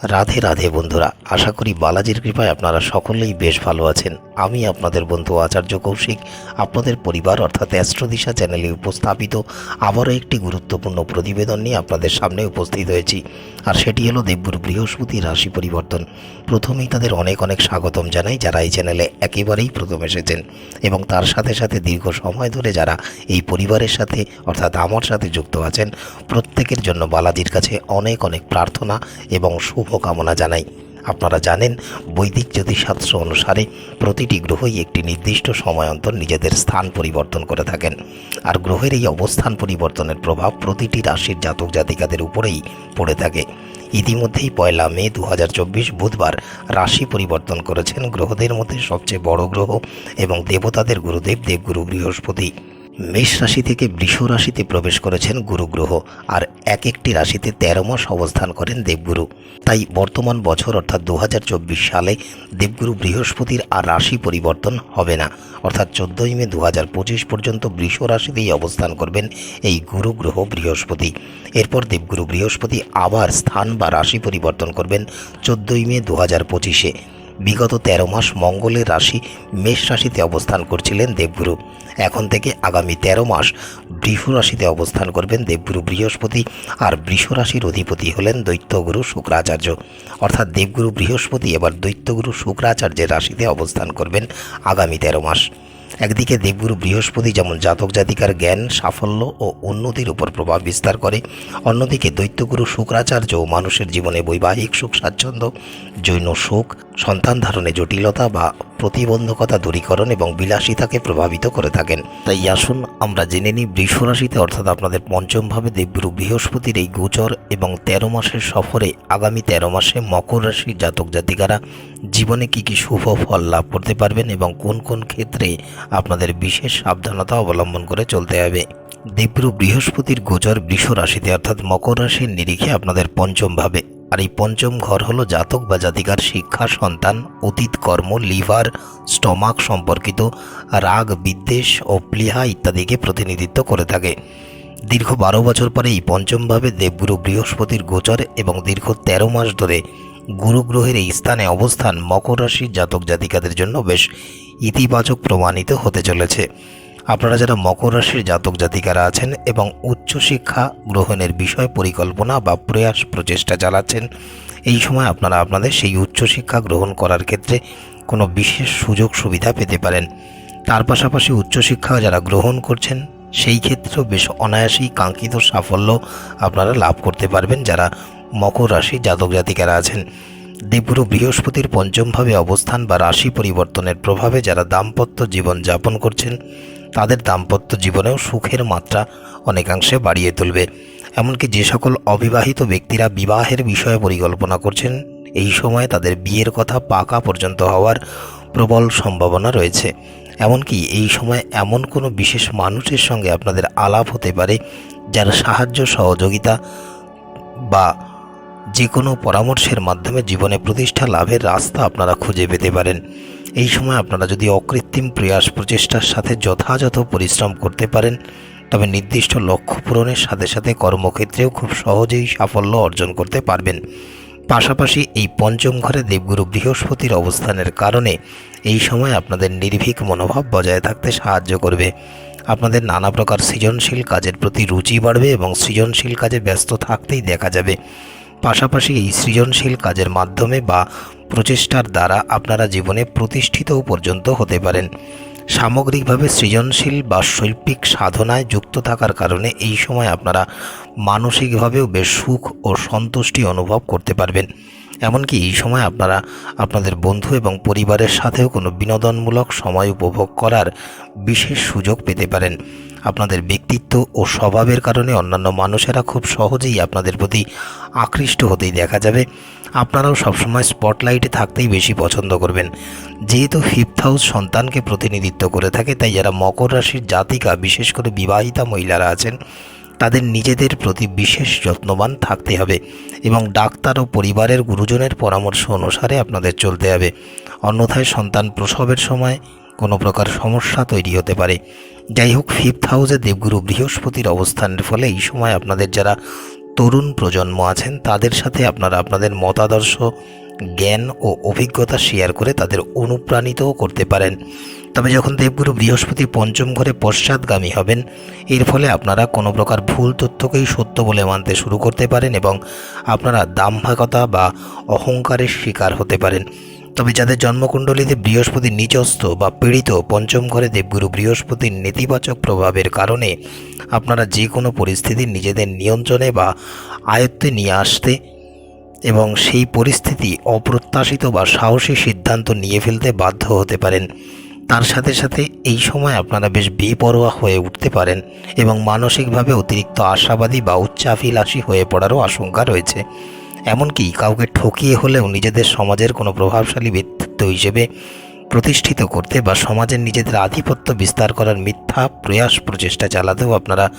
রাধে রাধে বন্ধুরা, আশা করি বালাজির কৃপায় আপনারা সকলেই বেশ ভালো আছেন। আমি আপনাদের বন্ধু আচার্য কৌশিক, আপনাদের পরিবার অর্থাৎ অ্যাস্ট্রোদিশা চ্যানেলে উপস্থাপিত আবারও একটি গুরুত্বপূর্ণ প্রতিবেদন নিয়ে আপনাদের সামনে উপস্থিত হয়েছি, আর সেটি হলো দেবগুরু বৃহস্পতি রাশি পরিবর্তন। প্রথমেই তাদের অনেক অনেক স্বাগতম জানাই যারা এই চ্যানেলে একেবারেই প্রথম এসেছেন, এবং তার সাথে সাথে দীর্ঘ সময় ধরে যারা এই পরিবারের সাথে, অর্থাৎ আমার সাথে যুক্ত আছেন, প্রত্যেকের জন্য বালাজির কাছে অনেক অনেক প্রার্থনা এবং শুভকামনা জানাই। আপনারা জানেন, বৈদিক জ্যোতিষশাস্ত্র অনুসারে প্রতিটি গ্রহই একটি নির্দিষ্ট সময় অন্তর নিজেদের স্থান পরিবর্তন করে থাকেন। আর গ্রহের এই অবস্থান পরিবর্তনের প্রভাব প্রতিটি রাশির জাতক জাতিকাদের উপরেই পড়ে থাকে। ইতিমধ্যেই পয়লা মে দু হাজার চব্বিশ বুধবার রাশি পরিবর্তন করেছেন গ্রহদের মধ্যে সবচেয়ে বড় গ্রহ এবং দেবতাদের গুরুদেব দেবগুরু বৃহস্পতি। মেষ রাশি থেকে বৃষ রাশিতে প্রবেশ করেছেন গুরু গ্রহ আর এক একটি রাশিতে তেরো মাস অবস্থান করেন দেবগুরু। তাই বর্তমান বছর অর্থাৎ দু হাজার চব্বিশ সালে দেবগুরু বৃহস্পতির আর রাশি পরিবর্তন হবে না। অর্থাৎ চোদ্দোই মে দু হাজার পঁচিশ পর্যন্ত বৃষ রাশিতেই অবস্থান করবেন এই গুরু গ্রহ বৃহস্পতি। এরপর দেবগুরু বৃহস্পতি আবার স্থান বা রাশি পরিবর্তন করবেন চোদ্দোই মে দু হাজার পঁচিশে। বিগত তেরো মাস মঙ্গলের রাশি মেষ রাশিতে অবস্থান করছিলেন দেবগুরু। এখন থেকে আগামী তেরো মাস বৃহ রাশিতে অবস্থান করবেন দেবগুরু বৃহস্পতি আর বৃষ রাশির অধিপতি হলেন দৈত্যগুরু শুক্রাচার্য। অর্থাৎ দেবগুরু বৃহস্পতি এবার দৈত্যগুরু শুক্রাচার্যের রাশিতে অবস্থান করবেন আগামী তেরো মাস। একদিকে দেবগুরু বৃহস্পতি যেমন জাতক জাতিকার জ্ঞান, সাফল্য ও উন্নতির উপর প্রভাব বিস্তার করে, অন্যদিকে দৈত্যগুরু শুক্রাচার্য মানুষের জীবনে বৈবাহিক সুখ স্বাচ্ছন্দ্য, জৈন সুখ সন্তান ধারণে জটিলতা বা প্রতিবন্ধকতা দূরীকরণ এবং বিলাসিতাকে প্রভাবিত করে থাকেন। তাই আসুন আমরা জেনে নিই বৃষ রাশিতে, অর্থাৎ আপনাদের পঞ্চমভাবে দেবগুরু বৃহস্পতির এই গোচর এবং তেরো মাসের সফরে আগামী তেরো মাসে মকর রাশির জাতক জাতিকারা জীবনে কি কি শুভ ফল লাভ করতে পারবেন এবং কোন কোন ক্ষেত্রে আপনাদের বিশেষ সাবধানতা অবলম্বন করে চলতে হবে। দেবগুরু বৃহস্পতির গোচর বৃষ রাশিতে অর্থাৎ মকর রাশির নিরিখে আপনাদের পঞ্চম ভাবে। আর এই পঞ্চম ঘর হলো জাতক বা জাতিকার শিক্ষা, সন্তান, অতীত কর্ম, লিভার, স্টমাক সম্পর্কিত, রাগ, বিদ্বেষ ও প্লিহা ইত্যাদিকে প্রতিনিধিত্ব করে থাকে। দীর্ঘ বারো বছর পরে এই পঞ্চমভাবে দেবগুরু বৃহস্পতির গোচর এবং দীর্ঘ তেরো মাস ধরে গুরুগ্রহের এই স্থানে অবস্থান মকর রাশির জাতক জাতিকাদের জন্য বেশ ইতিবাচক প্রমাণিত হতে চলেছে। আপনারা যারা মকর রাশির জাতক জাতিকারা আছেন এবং উচ্চশিক্ষা গ্রহণের বিষয় পরিকল্পনা বা প্রয়াস প্রচেষ্টা চালাচ্ছেন, এই সময় আপনারা আপনাদের সেই উচ্চশিক্ষা গ্রহণ করার ক্ষেত্রে কোনো বিশেষ সুযোগ সুবিধা পেতে পারেন। তার পাশাপাশি উচ্চশিক্ষা যারা গ্রহণ করছেন, সেই ক্ষেত্রেও বেশ অনায়াসেই কাঙ্ক্ষিত সাফল্য আপনারা লাভ করতে পারবেন যারা মকর রাশি জাতক জাতিকারা আছেন। দেবগুরু বৃহস্পতির পঞ্চমভাবে অবস্থান বা রাশি পরিবর্তনের প্রভাবে যারা দাম্পত্য জীবন যাপন করছেন, তাদের দাম্পত্য জীবনেও সুখের মাত্রা অনেকাংশে বাড়িয়ে তুলবে। এমনকি যে সকল অবিবাহিত ব্যক্তিরা বিবাহের বিষয়ে পরিকল্পনা করছেন, এই সময়ে তাদের বিয়ের কথা পাকা পর্যন্ত হওয়ার প্রবল সম্ভাবনা রয়েছে। এমনকি এই সময় এমন কোনো বিশেষ মানুষের সঙ্গে আপনাদের আলাপ হতে পারে, যার সাহায্য, সহযোগিতা বা যে কোনো পরামর্শের মাধ্যমে জীবনে প্রতিষ্ঠা লাভের রাস্তা আপনারা খুঁজে পেতে পারেন। এই সময় আপনারা যদি অকৃত্রিম প্রয়াস প্রচেষ্টার সাথে যথাযথ পরিশ্রম করতে পারেন, তবে নির্দিষ্ট লক্ষ্য পূরণের সাথে সাথে কর্মক্ষেত্রেও খুব সহজেই সাফল্য অর্জন করতে পারবেন। পাশাপাশি এই পঞ্চম ঘরে দেবগুরু বৃহস্পতির অবস্থানের কারণে এই সময় আপনাদের নির্ভীক মনোভাব বজায় থাকতে সাহায্য করবে। আপনাদের নানা প্রকার সৃজনশীল কাজের প্রতি রুচি বাড়বে এবং সৃজনশীল কাজে ব্যস্ত থাকতেই দেখা যাবে। পাশাপাশি এই সৃজনশীল কাজের মাধ্যমে বা প্রচেষ্টার দ্বারা আপনারা জীবনে প্রতিষ্ঠিত পর্যন্ত হতে পারেন। সামগ্রিকভাবে সৃজনশীল বা শৈল্পিক সাধনায় যুক্ত থাকার কারণে এই সময় আপনারা মানসিকভাবেও বেশ সুখ ও সন্তুষ্টি অনুভব করতে পারবেন। এমনকি এই সময় আপনারা আপনাদের বন্ধু এবং পরিবারের সাথেও কোনো বিনোদনমূলক সময় উপভোগ করার বিশেষ সুযোগ পেতে পারেন। আপনাদের ব্যক্তিত্ব ও স্বভাবের কারণে অন্যান্য মানুষেরা খুব সহজেই আপনাদের প্রতি আকৃষ্ট হতেই দেখা যাবে। আপনারাও সবসময় স্পটলাইটে থাকতেই বেশি পছন্দ করবেন। যেহেতু ফিফথ হাউস সন্তানকে প্রতিনিধিত্ব করে থাকে, তাই যারা মকর রাশির জাতিকা, বিশেষ করে বিবাহিতা মহিলারা আছেন তাদের নিজেদের প্রতি বিশেষ যত্নবান থাকতে হবে এবং ডাক্তার ও পরিবারের গুরুজনের পরামর্শ অনুসারে আপনাদের চলতে হবে। অন্যথায় সন্তান প্রসবের সময় কোনো প্রকার সমস্যা তৈরি হতে পারে। যাই হোক ফিফথ হাউসে দেবগুরু বৃহস্পতির অবস্থানের ফলে এই সময় আপনাদের যারা তরুণ প্রজন্ম আছেন, তাদের সাথে আপনারা আপনাদের মতাদর্শ জ্ঞান ও অভিজ্ঞতা শেয়ার করে তাদের অনুপ্রাণিতও করতে পারেন। তবে যখন দেবগুরু বৃহস্পতি পঞ্চম ঘরে পশ্চাৎগামী হবেন, এর ফলে আপনারা কোনো প্রকার ভুল তথ্যকেই সত্য বলে মানতে শুরু করতে পারেন এবং আপনারা দাম্ভাকতা বা অহংকারের শিকার হতে পারেন। তবে যাদের জন্মকুণ্ডলীতে বৃহস্পতি নিচস্থ বা পীড়িত, পঞ্চম ঘরে দেবগুরু বৃহস্পতির নেতিবাচক প্রভাবের কারণে আপনারা যে কোনো পরিস্থিতি নিজেদের নিয়ন্ত্রণে বা আয়ত্তে নিয়ে আসতে এবং সেই পরিস্থিতি অপ্রত্যাশিত বা সাহসী সিদ্ধান্ত নিয়ে ফেলতে বাধ্য হতে পারেন। তার সাথে সাথে এই সময় আপনারা বেশ বেপরোয়া হয়ে উঠতে পারেন এবং মানসিকভাবে অতিরিক্ত আশাবাদী বা উচ্চাভিলাষী হয়ে পড়ারও আশঙ্কা রয়েছে। এমনকি কাউকে ঠকিয়ে হলেও নিজেদের সমাজের কোনো প্রভাবশালী ব্যক্তিত্ব হিসেবে প্রতিষ্ঠিত করতে বা সমাজের নিজেদের আধিপত্য বিস্তার করার মিথ্যা প্রয়াস প্রচেষ্টা চালাতেও আপনারা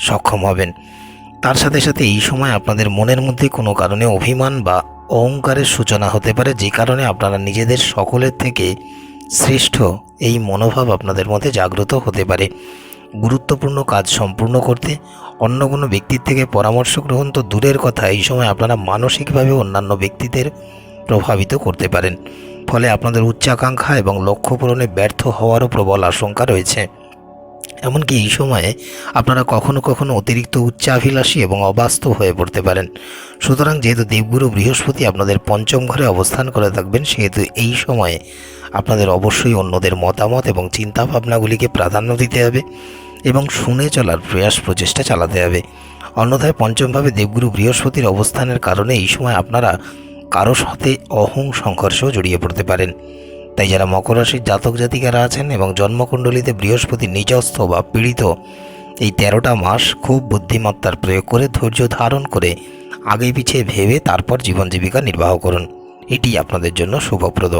সক্ষম হবেন। তার সাথে সাথে এই সময় আপনাদের মনের মধ্যে কোনো কারণে অভিমান বা অহংকারের সূচনা হতে পারে, যে কারণে আপনারা নিজেদের সকলের থেকে শ্রেষ্ঠ এই মনোভাব আপনাদের মধ্যে জাগ্রত হতে পারে। গুরুত্বপূর্ণ কাজ সম্পূর্ণ করতে, অন্য কোনো ব্যক্তির থেকে পরামর্শ গ্রহণ তো দূরের কথা, এই সময় আপনারা মানসিকভাবে অন্যান্য ব্যক্তিদের প্রভাবিত করতে পারেন। ফলে আপনাদের উচ্চাকাঙ্ক্ষা এবং লক্ষ্য পূরণে ব্যর্থ হওয়ারও প্রবল আশঙ্কা রয়েছে। এমনকি এই সময়ে আপনারা কখনো কখনো অতিরিক্ত উচ্চাভিলাষী এবং অবাস্তব হয়ে পড়তে পারেন। সুতরাং যেহেতু দেবগুরু বৃহস্পতি আপনাদের পঞ্চম ঘরে অবস্থান করে থাকবেন, সেহেতু এই সময়ে আপনাদের অবশ্যই অন্যদের মতামত এবং চিন্তা ভাবনাগুলিকে প্রাধান্য দিতে হবে এবং শুনে চলার প্রয়াস প্রচেষ্টা চালাতে হবে। অন্যথায় পঞ্চমভাবে দেবগুরু বৃহস্পতির অবস্থানের কারণে এই সময় আপনারা কারও সাথে অহং সংঘর্ষও জড়িয়ে পড়তে পারেন। তাই যারা মকর রাশির জাতক জাতিকারা আছেন এবং জন্মকুণ্ডলিতে বৃহস্পতি নিজস্থ বা পীড়িত, এই তেরোটা মাস খুব বুদ্ধিমত্তার প্রয়োগ করে ধৈর্য ধারণ করে আগে পিছিয়ে ভেবে তারপর জীবন জীবিকা নির্বাহ করুন। এটি আপনাদের জন্য শুভপ্রদ।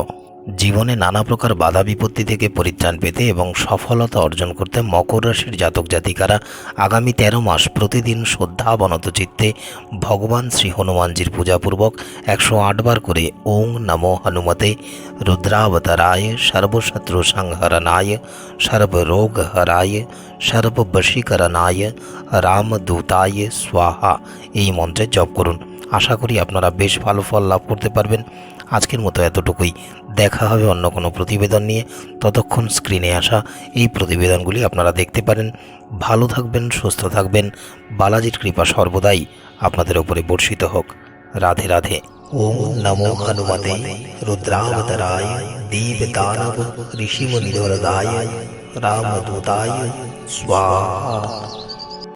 জীবনে নানা প্রকার বাধা বিপত্তি থেকে পরিত্রাণ পেতে এবং সফলতা অর্জন করতে মকর রাশির জাতক জাতিকারা আগামী তেরো মাস প্রতিদিন শ্রদ্ধাবনত চিত্তে ভগবান শ্রী হনুমানজির পূজাপূর্বক একশো আটবার করে ওং নমো হনুমতে রুদ্রাবতারায় সর্বশত্রু সংহরণায় সর্বরোগ হরায় সর্ববশীকরণায় রামদূতায় স্বাহা। এই মন্ত্রে জপ করুন। আশা করি আপনারা বেশ ভালো ফল লাভ করতে পারবেন। আজকের মতো এতটুকুই। দেখা হবে অন্য কোনো প্রতিবেদন নিয়ে। ততক্ষণ স্ক্রিনে আসা এই প্রতিবেদনগুলি আপনারা দেখতে পারেন। ভালো থাকবেন, সুস্থ থাকবেন। বালাজির কৃপা সর্বদাই আপনাদের উপরে বর্ষিত হোক। রাধে রাধে। ওম নমো হনুমতে রুদ্রাবতরায় দেব দানব ঋষিমুনিধরদায় রামদূতায় স্বাহা।